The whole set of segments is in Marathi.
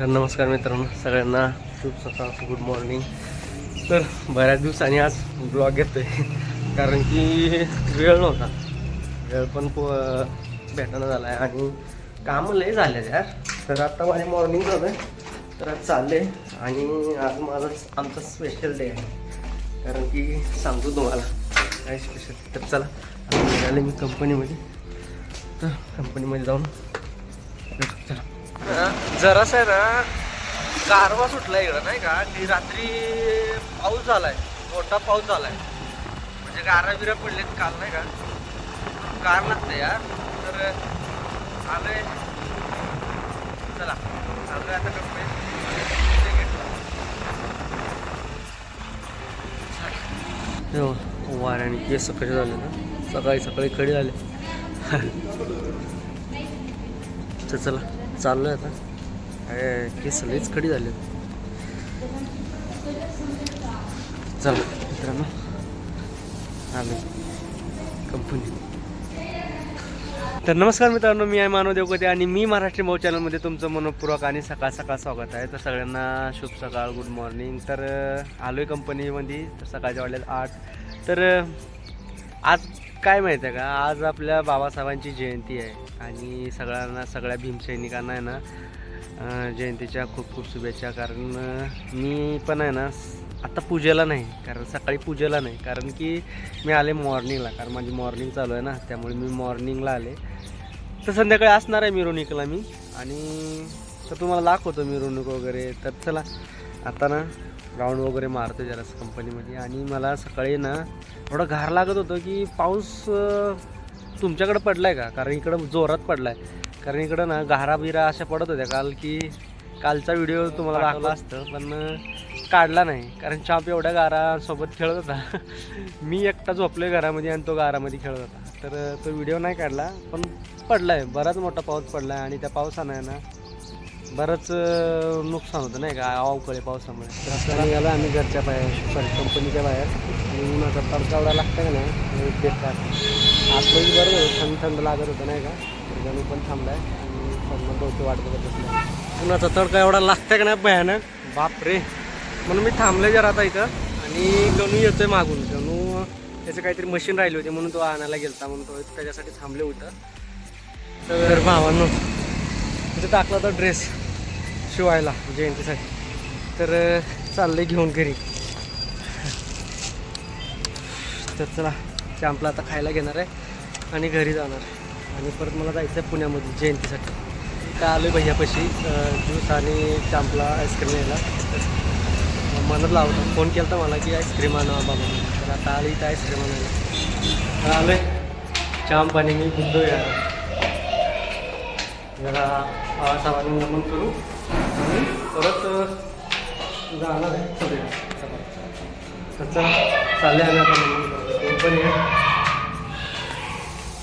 तर नमस्कार मित्रांनो सगळ्यांना शुभ सकाळ गुड मॉर्निंग. तर बऱ्याच दिवसांनी आज ब्लॉग घेतोय कारण की वेळ नव्हता. वेळ पण पो भेटणं झाला आहे आणि कामं लय झाले यार. तर आत्ता माझे मॉर्निंग झालं आहे तर आज चालले आणि आज माझा आमचा स्पेशल डे आहे. कारण की सांगतो तुम्हाला काय स्पेशल तर चला आम्ही निघाले मी कंपनीमध्ये तर कंपनीमध्ये जाऊन चला. जरासं आहे ना गारवा सुटला इकडं नाही का? की रात्री पाऊस झालाय मोठा पाऊस झालाय. म्हणजे गारा बिरा पडलेत काल नाही का? गार लागतं यार. तर आलोय चला आलोय आता कंपनी वाऱ्याने केस कसे झाले ना? सकाळी सकाळी कडे झाले. तर चला. चाललोय आता. अरे केस लईच खडी झाले चला मित्रांनो. आलो. कंपनी. तर नमस्कार मित्रांनो मी आहे मानव देवकते आणि मी महाराष्ट्र भाऊ चॅनलमध्ये तुमचं मनपूर्वक आणि सकाळ सकाळ स्वागत आहे. तर सगळ्यांना शुभ सकाळ गुड मॉर्निंग तर आलो आलोय कंपनीमध्ये तर सकाळच्या वाढल्यात आठ. तर आज काय माहिती आहे का? आज आपल्या बाबासाहेबांची जयंती आहे आणि सगळ्यांना सगळ्या भीमसैनिकांना आहे ना जयंतीच्या खूप खूप शुभेच्छा. कारण मी पण आहे ना आत्ता आता पूजेला नाही कारण सकाळी पूजेला नाही. कारण की मी आले मॉर्निंगला कारण माझी मॉर्निंग चालू आहे ना त्यामुळे मी मॉर्निंगला आले. तर संध्याकाळी असणार आहे मिरवणुकीला मी. आणि तर तुम्हाला दाखवतो मिरवणूक वगैरे. तर चला आता ना राऊंड वगैरे मारतो जरासं कंपनीमध्ये आणि मला सकाळी ना थोडं घार लागत होतं की पाऊस तुमच्याकडं पडला आहे का? कारण इकडं जोरात पडला आहे कारण इकडं ना घारा बिरा अशा पडत होत्या. काल की कालचा व्हिडिओ तुम्हाला दाखवला असतं पण काढला नाही. कारण चाप एवढ्या गारासोबत खेळत होता. मी एकटा झोपलोय घरामध्ये आणि तो गारामध्ये खेळत होता. तर तो व्हिडिओ नाही काढला पण पडला आहे बराच मोठा पाऊस पडला आहे आणि त्या पावसानं आहे ना बरंच अं, नुकसान होतं नाही का? अवकाळी पावसामुळे. तर निघालो आम्ही घरच्या बाहेर सॉरी कंपनीच्या बाहेर. आणि माझा तडका एवढा लागतं का नाही? बेकार आतमध्ये बरं होतं थंड थंड लागत होतं नाही का? तर गणू पण थांबलाय आणि समजा बहुते वाट बघत उन्हाचा तडका एवढा लागतं का नाही? भयानक. बापरे. म्हणून मी थांबले जरा आता इथं. आणि गणू येतोय मागून. गणू त्याचं काहीतरी मशीन राहिली होती म्हणून तो आणायला गेलता. म्हणून तो त्याच्यासाठी थांबले होतं. तर भावांनो तिथे टाकला होता ड्रेस शिवायला म्हणजे जयंतीसाठी तर चाललं चाललंय घेऊन घरी. तर चला चॅम्पला आता खायला घेणार आहे आणि घरी जाणार. आणि परत मला जायचं आहे पुण्यामध्ये जयंतीसाठी. काय आलो आहे भैयापाशी ज्यूस आणि चॅम्पला आईस्क्रीम यायला मनात लावला फोन केला तर मला की आईस्क्रीम आणा बाबा तर आता आली तर आईस्क्रीम आणायला. आलो आहे चॅम्प आणि मी बुद्ध यार. जरा आवासावानी नमन करू. आणि परत जाणार आहे. सगळ्या चला चालले आम्ही आता नमन करायला. पण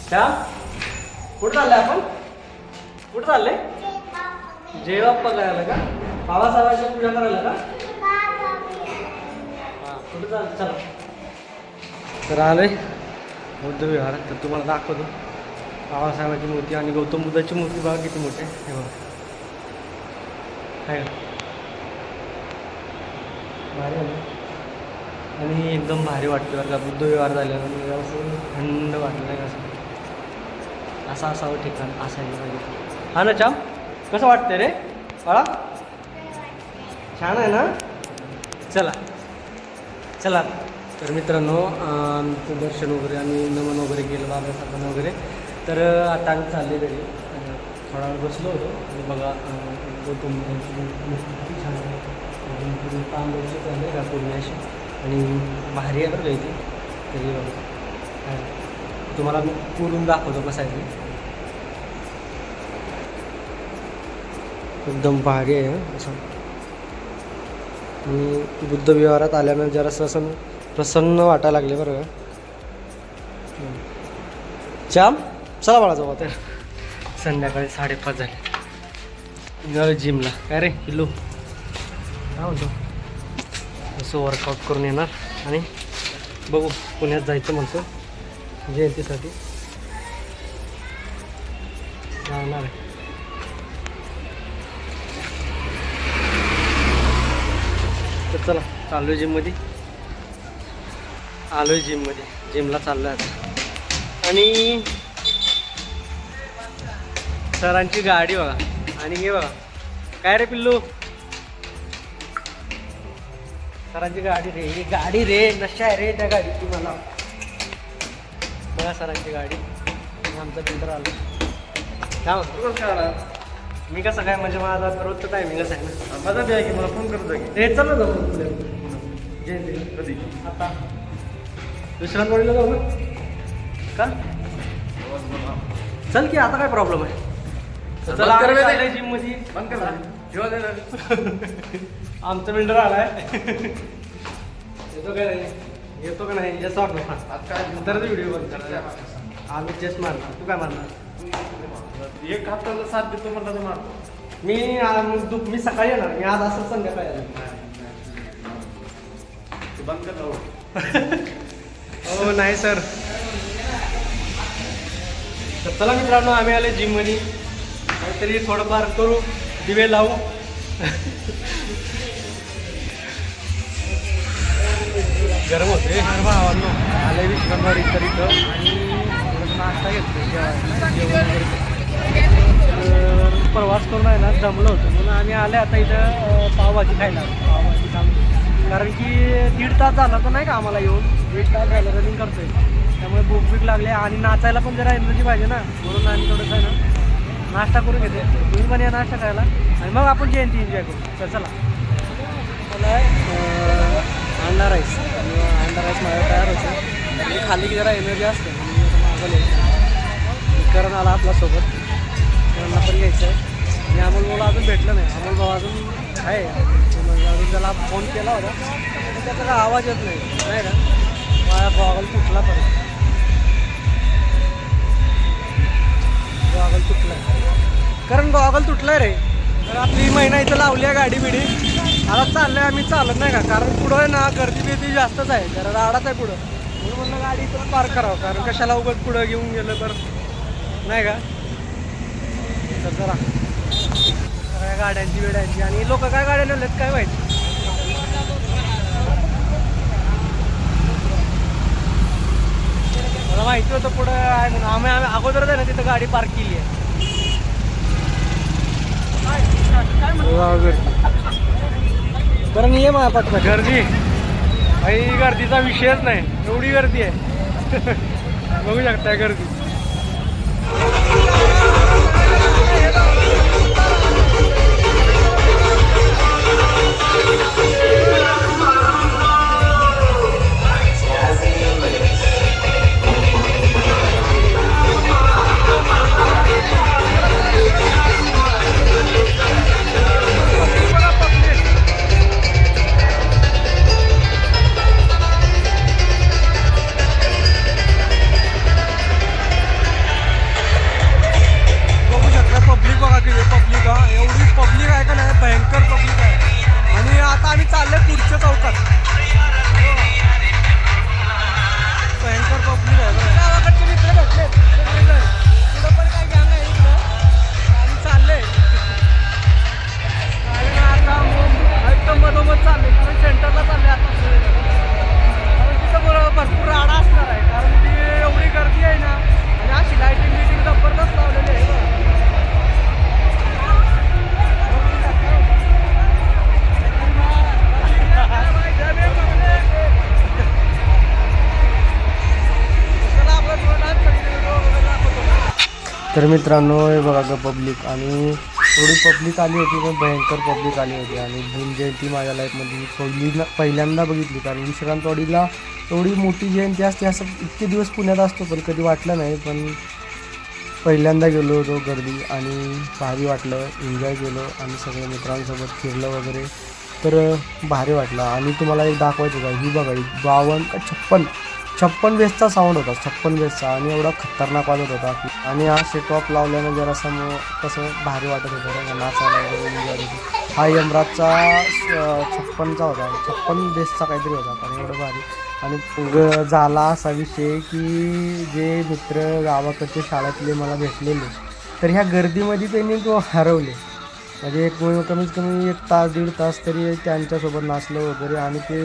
त्या कुठं चालले आपण? कुठं चालले? जय करायला का? बाबासाहेबांची पूजा करायला का? हां कुठं चाल चला. तर आले बुद्ध विहार. तर तुम्हाला दाखवतो. बाबासाहेबांची मूर्ती आणि गौतम बुद्धाची मूर्ती बघा किती मोठी आहे. हे बघा. आहे भारी आहे आणि एकदम भारी वाटतं बरं का. बुद्ध व्यवहार झाल्यावर असं थंड वाटलं आहे असं असं असावं ठिकाण असायला पाहिजे. हा ना चाम. कसं वाटतं रे? बाळा? छान आहे ना? चला. चला. तर मित्रांनो आमचं दर्शन वगैरे आणि नमन वगैरे केलं बाबासाहेबांना वगैरे. तर आता आम्ही चालले घरी. थोडा वेळ बसलो होतो. आणि बघा अं, किती छान आहे चालले का पूर्ण अशी. आणि भारी आहे बरं का इथे. तरी बघा. तुम्हाला मी पुरून दाखवतो कसं आहे ते. एकदम भारी आहे असं. मी बुद्ध विहारात आल्यानं जरासं असं प्रसन्न वाटायला लागले बरं का. हं. चला बाळा जाऊ आता. संध्याकाळी साडेपाच झाले. निघालो जिमला काय रे किलो काय म्हणतो? असं वर्कआउट करून येणार. आणि बघू पुण्यात जायचं म्हणतो. जयंतीसाठी. जाणार आहे. चला चाललो आहे जिममध्ये आलो आहे जिममध्ये जिमला चाललो आहे आता. आणि सरांची गाडी बघा. आणि हे बघा. काय रे पिल्लू? सरांची गाडी रे. ही गाडी रे. नशा आहे रे त्या गाडीची मला. बघा सरांची गाडी. आमचा बिल्डर आलो. काय कसं? मी कसं काय म्हणजे माझा रोजचं टायमिंगच आहे ना. माझा आहे की मला फोन करत की? हे चल जाऊ. पुढे जयंती कधी? आता. विश्रांतवाडीला जाऊ ना. का? चल की आता काय प्रॉब्लेम आहे? चला. जिममध्ये आमचा बिल्डर आलाय. येतो काय नाही? येतो का नाही? येतो आज तर व्हिडिओ बंद करा आम्ही चेस मारणार. तू काय मारणार? एक हप्त्याला साथ देतो म्हणलं तर मारतो. मी आ, मग दु- मी सकाळी येणार. मी आज असं संध्याकाळी येणार. बंद कर जाऊ हो. नाही सर तर चला मित्रांनो आम्ही आले जिममध्ये तरी थोडंफार करू दिवे लावू. गरम होते. भावांनो आले विश्रामवाडी तर इथं आणि नाश्ता घेतलं प्रवास करून आहे ना जमलं होतं. म्हणून आम्ही आले आता इथं पावभाजी खायला. पावभाजी काम कारण की दीड तास झाला तर नाही का आम्हाला येऊन? दीड तास झालं रनिंग करतोय. त्यामुळे भूक बीक लागली आणि नाचायला पण जरा एनर्जी पाहिजे ना. म्हणून आम्ही थोडंसं आहे ना नाश्ता करून घेते. तुम्ही पण या नाश्ता करायला. आणि मग आपण जयंती एन्जॉय करू. तर चला. मला अंडा राईस आणि अंडा राईस माझ्या तयार होतो. आणि खाली की जरा एनर्जी असते. मागवलं. करण आला आपला सोबत. करणला पण घ्यायचं आहे आणि अमोल भाऊला अजून भेटलं नाही. अमोल भाऊ अजून आहे. अजून त्याला फोन केला होता. त्याचा काय आवाज येत नाही. नाही का? माझ्या गॉगल तुटला परत. गॉगल तुटलाय. कारण गॉगल तुटलाय रे. तर आपली महिना इथं लावली आहे गाडी बिडी. आता चाललंय आम्ही चालत नाही का? कारण पुढं आहे ना गर्दी बिर्दी जास्तच आहे. जरा राडाच आहे पुढं. म्हणून म्हणलं गाडी इथं पार्क करावं. कारण कशाला उगत पुढं घेऊन गेलं तर? नाही का? तर जरा. गाड्यांची वेड्यांची आणि लोक काय गाड्या नेलेत? काय माहिती? मला माहिती होतं पुढं आहे म्हणून. आम्ही आम्ही अगोदरच आहे ना तिथं गाडी पार्क केली आहे. कारण ये माझ्या पाठवा गर्दी. काही गर्दीचा विषयच नाही. एवढी गर्दी आहे. बघू शकता गर्दी. तर मित्रांनो हे बघा गं पब्लिक आणि थोडी पब्लिक आली होती पण भयंकर पब्लिक आली होती. आणि भीम जयंती माझ्या लाईफमध्ये पहिली पहिल्यांदा बघितली. कारण विश्रांतवाडीला एवढी मोठी जयंती असते असं इतके दिवस पुण्यात असतो पण कधी वाटलं नाही. पण पहिल्यांदा गेलो होतो गर्दी आणि भारी वाटलं. एन्जॉय केलो आणि सगळ्या मित्रांसोबत फिरलं वगैरे. तर भारी वाटलं. आणि तुम्हाला एक दाखवायचं का? ही बघा एक बावन्न का छप्पन? छप्पन बेसचा साऊंड होता छप्पन बेसचा आणि एवढा खतरनाक वाजत होता. आणि हा सेटॉप लावल्यानं जरा समोर कसं भारी वाटत होतं नाचायला वगैरे हा यमराजचा छप्पनचा होता. छप्पन बेसचा काहीतरी होता आणि एवढं भारी. आणि झाला असा विषय की जे मित्र गावाकडचे शाळेतले मला भेटलेले तर ह्या गर्दीमध्ये त्यांनी तो हरवले. म्हणजे एक कमीत कमी एक तास दीड तास तरी त्यांच्यासोबत नाचलं वगैरे. आणि ते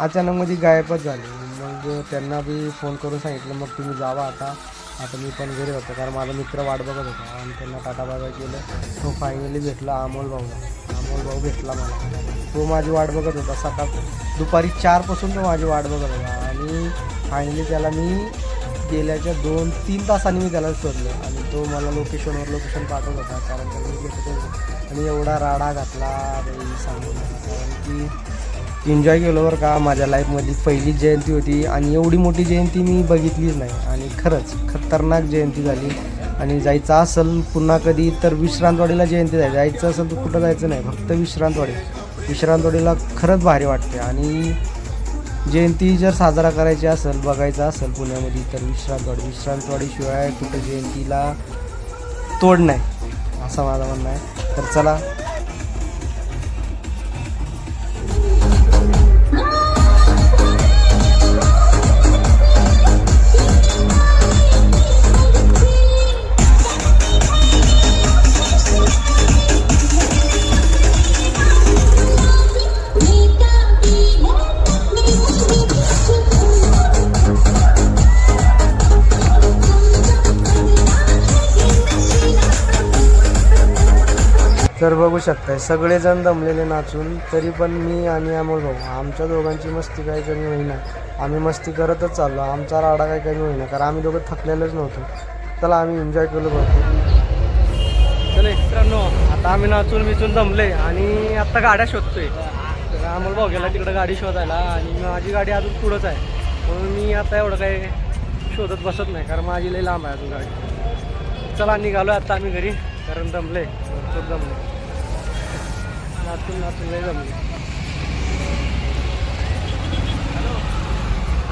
अचानकमध्ये गायबच झाली. मग त्यांना बी फोन करून सांगितलं मग तुम्ही जावा आता. आता मी पण घरी होतो कारण माझा मित्र वाट बघत होता आणि त्यांना टाटा बाय केलं. तो फायनली भेटला अमोल भाऊला अमोल भाऊ भेटला मला. तो माझी वाट बघत होता. सकाळ दुपारी चारपासून तो माझी वाट बघत होता. आणि फायनली त्याला मी गेल्याच्या दोन तीन तासांनी मी त्याला शोधलं. आणि तो मला लोकेशनवर लोकेशन पाठवत होता. कारण त्याला मी आणि एवढा राडा घातला. सांगून कारण की एन्जॉय केलं बरं का माझ्या लाईफमधली पहिली जयंती होती आणि एवढी मोठी जयंती मी बघितलीच नाही. आणि खरंच खतरनाक जयंती झाली. आणि जायचं असेल पुन्हा कधी तर विश्रांतवाडीला जयंती जायची जायचं असेल तर कुठं जायचं नाही फक्त विश्रांतवाडी. विश्रांतवाडीला खरंच भारी वाटते. आणि जयंती जर साजरा करायची असेल बघायचं असेल पुण्यामध्ये तर विश्रांतवाडी. विश्रांतवाडीशिवाय कुठं जयंतीला तोड नाही असं माझं म्हणणं आहे. तर चला शकताय. सगळेजण दमलेले नाचून तरी पण मी आणि अमोल भाऊ आमच्या दोघांची मस्ती काही कमी होईना. आम्ही मस्ती करतच चाललो. आमचा राडा काही कमी होईना कारण आम्ही दोघं थकलेलंच नव्हतो. चला आम्ही एन्जॉय केलो भरपूर चला मित्रांनो आता आम्ही नाचून मिचून दमले आणि आत्ता गाड्या शोधतोय. तर अमोल भाऊ गेला तिकडं गाडी शोधायला आणि माझी गाडी अजून पुढंच आहे. म्हणून मी आता एवढं काही शोधत बसत नाही कारण माझी लई लांब आहे अजून गाडी. चला निघालो आता आम्ही घरी कारण दमले खूप दमले. लय जमले.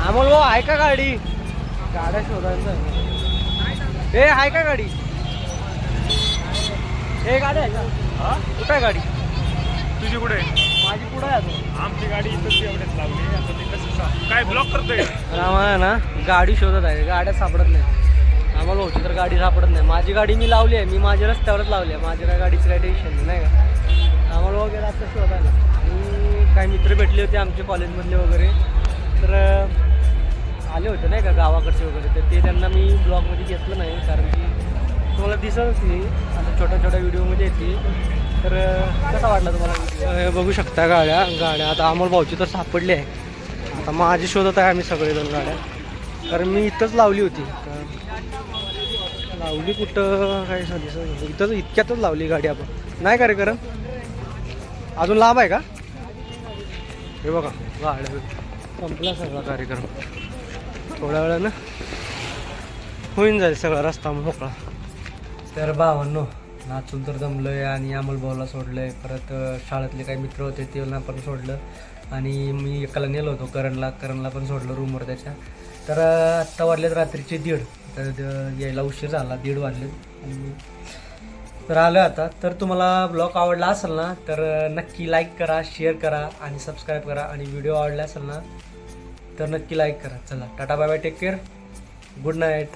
अमोल भाऊ आहे का गाडी? गाड्या शोधायचं ए आहे का गाडी? ए गाडी आहे का? कुठं आहे गाडी? तुझी कुठे? माझी पुढं आहे आमची गाडी इथं एवढ्यात लावली आता ते कसं सा- काय ब्लॉक करतोय? आम्हाला ना गाडी शोधत आहे. गाड्या सापडत नाही. आम्हाला होती तर गाडी सापडत नाही. माझी गाडी मी लावली आहे. मी माझ्या रस्त्यावरच लावली आहे. माझ्या काय गाडीचं काही टेन्शन नाही का? आम्हाला वगैरे असं शोधायला. आणि काही मित्र भेटले होते आमचे कॉलेजमधले वगैरे. तर आले होते नाही का गावाकडचे वगैरे. तर ते त्यांना मी ब्लॉगमध्ये घेतलं नाही कारण की तुम्हाला दिसतच नाही. आता छोट्या छोट्या व्हिडिओमध्ये येते तर कसा वाटला तुम्हाला बघू शकता गाड्या. गाड्या आता अमोल भाऊची तर सापडली आहे. आता माझी शोधत आहे आम्ही सगळेजण गाड्या. कारण मी इथंच लावली होती. लावली कुठं? काय दिसत इथंच इतक्यातच लावली गाडी आपण. नाही का रे करण? अजून लांब आहे का? हे बघा गाड्या संपला सगळा कार्यक्रम. थोड्या वेळानं होईन जाईल सगळा रस्ता मोकळा. तर भावांनो नाचून तर जमलोय आणि अमोल भाऊला सोडलंय. परत शाळेतले काही मित्र होते त्यांना पण सोडलं. आणि मी एकाला नेलो होतो करणला. करणला पण सोडलं रूमवर त्याच्या. तर आत्ता वाजलेत रात्रीचे दीड. तर यायला उशीर झाला दीड वाजलेत. आणि तर आलो आता. तर तुम्हाला ब्लॉग आवडला असेल ना तर नक्की लाईक करा शेअर करा आणि सबस्क्राईब करा आणि व्हिडिओ आवडला असेल ना तर नक्की लाईक करा. चला tata bye bye take care good night